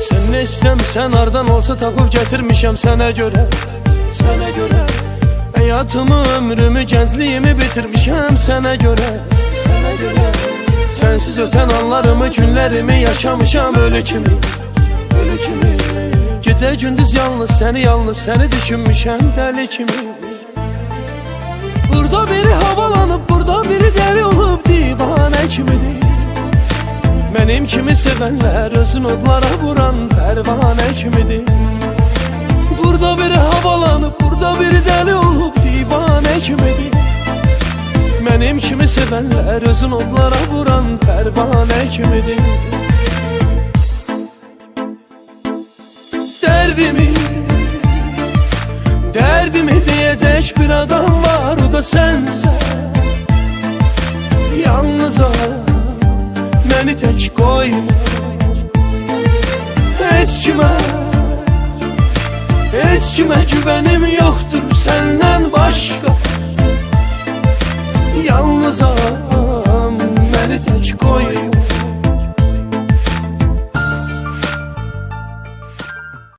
Sen ne istemsen ardan olsa tapıp getirmişem sana göre. Sana göre. Hayatımı ömrümü gençliğimi bitirmişem sana göre. Sana göre. Sensiz öten anlarımı günlerimi yaşamışam ölü kimi. Ölü kimi. Gece gündüz yalnız seni yalnız seni düşünmüşem deli kimi. Burada biri havalanıp burada biri deli Benim kimi sevenler özün odlara vuran pervane kimidir? Burada biri havalanıp burada biri deli olup divane kimidir? Benim kimi sevenler özün odlara vuran pervane kimidir? Derdimi Derdimi diyecek bir adam var o da sensin beni tek koyma. Hiç kime Hiç kime güvenim yoktur senden başka. Yalnızam beni tek